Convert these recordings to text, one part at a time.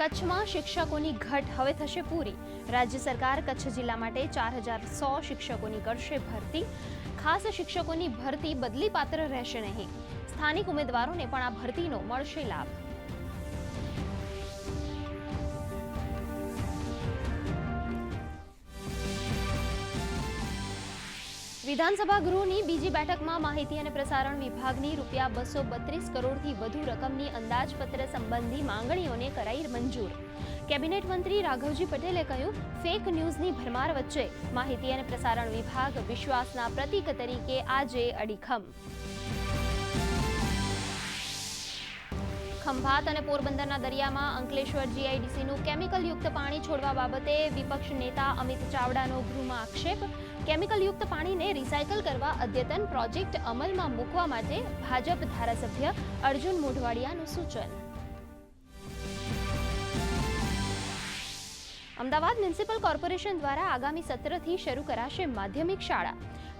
કચ્છમાં શિક્ષકોની ઘટ હવે થશે પૂરી. રાજ્ય સરકાર કચ્છ જિલ્લા માટે ચાર હજાર સો શિક્ષકોની કરશે ભરતી. ખાસ શિક્ષકોની ભરતી બદલી પાત્ર રહેશે નહીં. સ્થાનિક ઉમેદવારોને પણ આ ભરતીનો મળશે લાભ. વિધાનસભા ગૃહની બીજી બેઠકમાં માહિતી અને પ્રસારણ વિભાગની રૂપિયા બસો બત્રીસ કરોડથી વધુ રકમની અંદાજપત્ર સંબંધી માંગણીઓને કરાઈ મંજૂર. કેબિનેટ મંત્રી રાઘવજી પટેલે કહ્યું, ફેક ન્યૂઝની ભરમાર વચ્ચે માહિતી અને પ્રસારણ વિભાગ વિશ્વાસના પ્રતીક તરીકે આજે અડીખમ. ખંભાત અને પોરબંદરના દરિયામાં અંકલેશ્વર જીઆઈડીસીનું કેમિકલયુક્ત પાણી છોડવા બાબતે વિપક્ષ નેતા અમિત ચાવડાનો ગૃહમાં આક્ષેપ. કેમિકલયુક્ત પાણીને રિસાયકલ કરવા અદ્યતન પ્રોજેક્ટ અમલમાં મૂકવા માટે ભાજપ ધારાસભ્ય અર્જુન મોઢવાડિયાનું સૂચન. અમદાવાદ મ્યુનિસિપલ કોર્પોરેશન દ્વારા આગામી સત્રથી શરૂ કરાશે માધ્યમિક શાળા.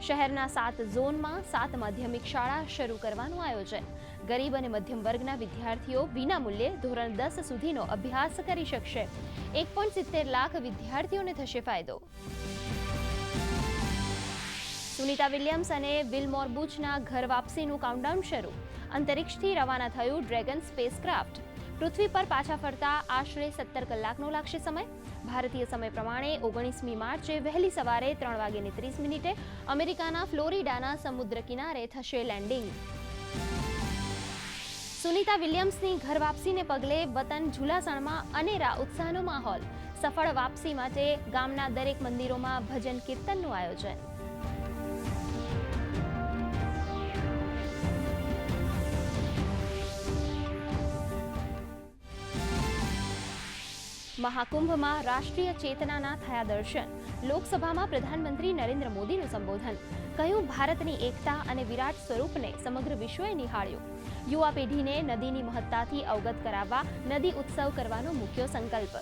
શહેરના સાત ઝોનમાં સાત માધ્યમિક શાળા શરૂ કરવાનું આયોજન. ગરીબ અને મધ્યમ વર્ગના વિદ્યાર્થીઓ વિનામૂલ્યે ધોરણ દસ સુધીનો અભ્યાસ કરી શકશે. એક પોઈન્ટ સિત્તેર લાખ વિદ્યાર્થીઓને થશે ફાયદો. સુનિતા વિલિયમ્સ અને વિલમોર બુચના ઘર વાપસીનું કાઉન્ટડાઉન શરૂ. અંતરિક્ષથી રવાના થયું ડ્રેગન સ્પેસક્રાફ્ટ. પૃથ્વી પર પાછા ફરતા આશરે સત્તર કલાકનો લાગશે સમય. ભારતીય સમય પ્રમાણે ઓગણીસમી માર્ચે વહેલી સવારે ત્રણ વાગ્યે ત્રીસ મિનિટે અમેરિકાના ફ્લોરિડાના સમુદ્ર કિનારે થશે લેન્ડિંગ. સુનિતા વિલિયમ્સની ઘર વાપસીને પગલે વતન ઝુલાસણમાં અનેરા ઉત્સાહનો માહોલ. સફળ વાપસી માટે ગામના દરેક મંદિરોમાં ભજન કીર્તનનું આયોજન. મહાકુંભમાં રાષ્ટ્રીય ચેતનાના થયા દર્શન. લોકસભામાં પ્રધાનમંત્રી નરેન્દ્ર મોદીનું સંબોધન. કહ્યું, ભારતની એકતા અને વિરાટ સ્વરૂપને સમગ્ર વિશ્વએ નિહાળ્યું. યુવા પેઢીને નદીની મહત્તાથી અવગત કરાવવા, નદી ઉત્સવ કરવાનો મુખ્ય સંકલ્પ.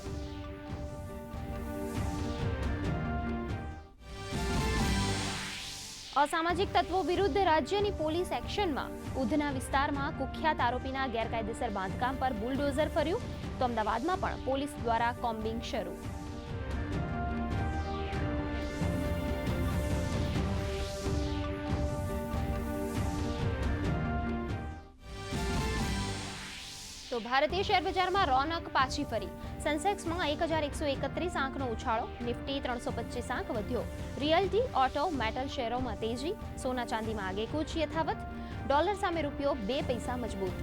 અસામાજિક તત્વો વિરુદ્ધ રાજ્યની પોલીસ એક્શનમાં. ઉધના વિસ્તારમાં કુખ્યાત આરોપીના ગેરકાયદેસર બાંધકામ પર બુલડોઝર ફર્યું. તો અમદાવાદમાં પણ પોલીસ દ્વારા કોમ્બિંગ શરૂ. તો ભારતીય શેર બજારમાં રોનક પાછી ફરી. સેન્સેક્સમાં એક હજાર એકસો એકત્રીસ આંકનો ઉછાળો, નિફ્ટી ત્રણસો પચીસ આંક વધ્યો. રિયલ્ટી, ઓટો, મેટલ શેરોમાં તેજી, સોના ચાંદીમાં આગેકૂચ યથાવત. ડોલર સામે રૂપિયો બે પૈસા મજબૂત.